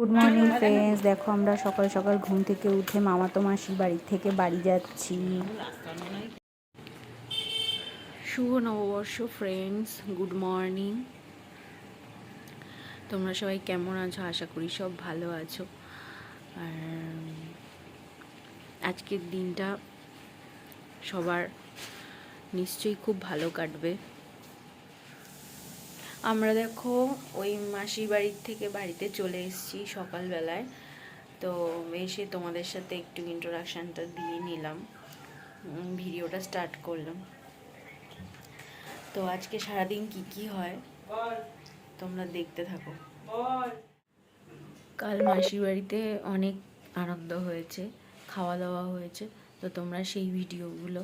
Good morning friends দেখো, আমরা সকাল সকাল ঘুম থেকে উঠে মামাতো মাসির বাড়ি থেকে বাড়ি যাচ্ছি। শুভ নববর্ষ ফ্রেন্ডস গুড মর্নিং তোমরা সবাই কেমন আছো? আশা করি সব ভালো আছো। আর, আজকের দিনটা সবার নিশ্চয়ই খুব ভালো কাটবে। আমরা দেখো ওই মাসির বাড়ির থেকে বাড়িতে চলে এসেছি সকালবেলায়। তো এসে তোমাদের সাথে একটু ইন্ট্রোডাকশানটা দিয়ে নিলাম। ভিডিওটা স্টার্ট করলাম। তো আজকে সারাদিন কি কি হয়? তোমরা দেখতে থাকো। কাল মাসির বাড়িতে অনেক আনন্দ হয়েছে খাওয়া দাওয়া হয়েছে। তো তোমরা সেই ভিডিওগুলো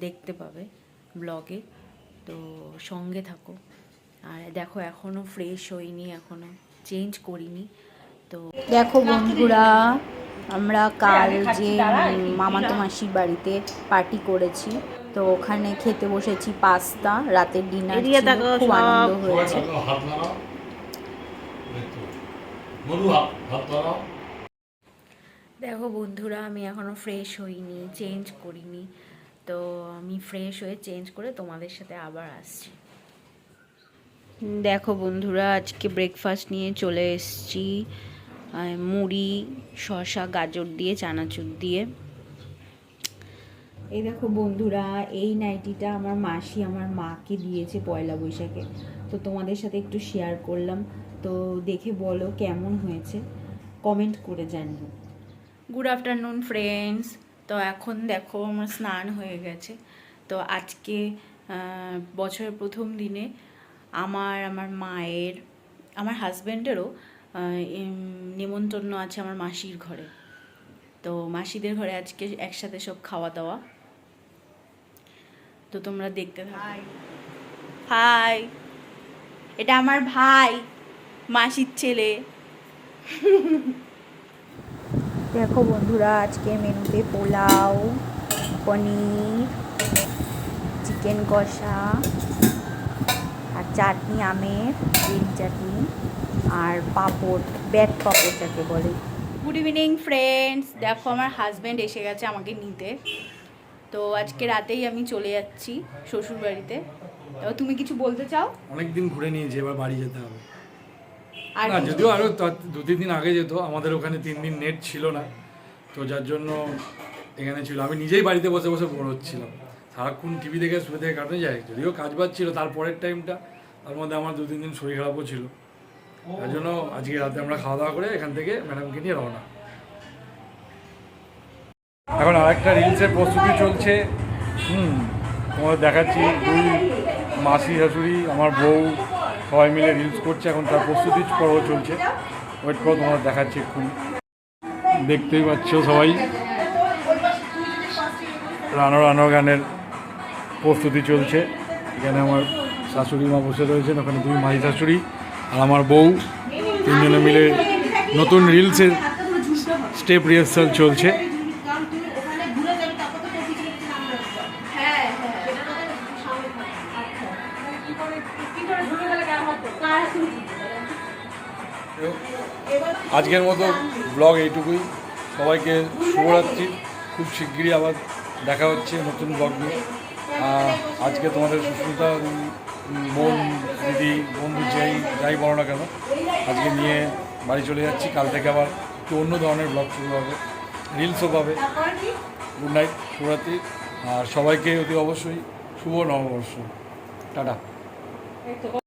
দেখতে পাবে ব্লগে। তো সঙ্গে থাকো। আর দেখো এখনও ফ্রেশ হইনি এখনও চেঞ্জ করিনি। তো দেখো বন্ধুরা আমরা কাল যে মামাতো মাসির বাড়িতে পার্টি করেছি তো ওখানে খেতে বসেছি পাস্তা রাতের ডিনার খুব আনন্দ হয়েছে। দেখো বন্ধুরা আমি এখনও ফ্রেশ হইনি চেঞ্জ করিনি। তো আমি ফ্রেশ হয়ে চেঞ্জ করে তোমাদের সাথে আবার আসছি। দেখো বন্ধুরা, আজকে ব্রেকফাস্ট নিয়ে চলে এসেছি। মুড়ি, শসা, গাজর দিয়ে, চানাচুর দিয়ে। এই দেখো বন্ধুরা, এই নাইটিটা আমার মাসি আমার মাকে দিয়েছে পয়লা বৈশাখে। তো তোমাদের সাথে একটু শেয়ার করলাম। তো দেখে বলো কেমন হয়েছে? কমেন্ট করে জানিও। গুড আফটারনুন ফ্রেন্ডস তো এখন দেখো আমার স্নান হয়ে গেছে। তো আজকে বছরের প্রথম দিনে আমার আমার মায়ের আমার হাজব্যান্ডেরও নিমন্ত্রণ আছে আমার মাসির ঘরে। তো মাসিদের ঘরে আজকে একসাথে সব খাওয়া দাওয়া। তো তোমরা দেখতে থাকো। হাই এটা আমার ভাই মাসির ছেলে। দেখো বন্ধুরা আজকে মেনুতে পোলাও পনির চিকেন কষা। চাটনি আমের গ্রিন চাটনি আর পাপড় ব্যাট পাপড় যাকে বলে। গুড ইভিনিং ফ্রেন্ডস দেখো আমার হাজব্যান্ড এসে গেছে আমাকে নিতে। তো আজকে রাতেই আমি চলে যাচ্ছি শ্বশুর বাড়িতে তো তুমি কিছু বলতে চাও? অনেকদিন ঘুরে নিয়েছি এবার বাড়ি যেতে হবে। আর না যদিও আরও দু তিন দিন আগে যেত আমাদের ওখানে তিন দিন নেট ছিল না। তো যার জন্য এখানে ছিল। আমি নিজেই বাড়িতে বসে বসে বোর হচ্ছিলাম। সারাক্ষণ টিভি দেখে শুয়ে থেকে কাটানো যায়। যদিও কাজ বাজ ছিল তারপরের টাইমটা তার মধ্যে আমার দু তিন দিন শরীর খারাপও ছিল। তার জন্য আজকে রাতে আমরা খাওয়া দাওয়া করে এখান থেকে ম্যাডামকে নিয়ে রওনা। এখন আরেকটা রিলসের প্রস্তুতি চলছে। হুম, তোমাদের দেখাচ্ছি দুই মাসি, শাশুড়ি, আমার বউ, সবাই মিলে রিলস করছে। এখন তার প্রস্তুতি পর্ব চলছে। ওয়েট করো, তোমাদের দেখাচ্ছি এক্ষুনি। দেখতেই পাচ্ছ সবাই। রানো রানো গানের প্রস্তুতি চলছে। এখানে আমার শাশুড়ি মা বসে রয়েছেন, ওখানে দুই মাসি শাশুড়ি আর আমার বউ। তিনজনে মিলে নতুন রিলসের স্টেপ রিহার্সাল চলছে। আজকের মতো ব্লগ এইটুকুই। সবাইকে শুভরাত্রি। খুব শিগগিরই আবার দেখা হচ্ছে নতুন ব্লগ নিয়ে। আজকে তোমাদের সুস্মিতা বোন, দিদি, বন্ধু যাই যাই বলো না কেন, আজকে নিয়ে বাড়ি চলে যাচ্ছি। কাল থেকে আবার একটু অন্য ধরনের ব্লগ শুরু হবে। রিলসও পাবে। গুড নাইট শুভরাত্রি। আর সবাইকে অতি অবশ্যই শুভ নববর্ষ। টাটা।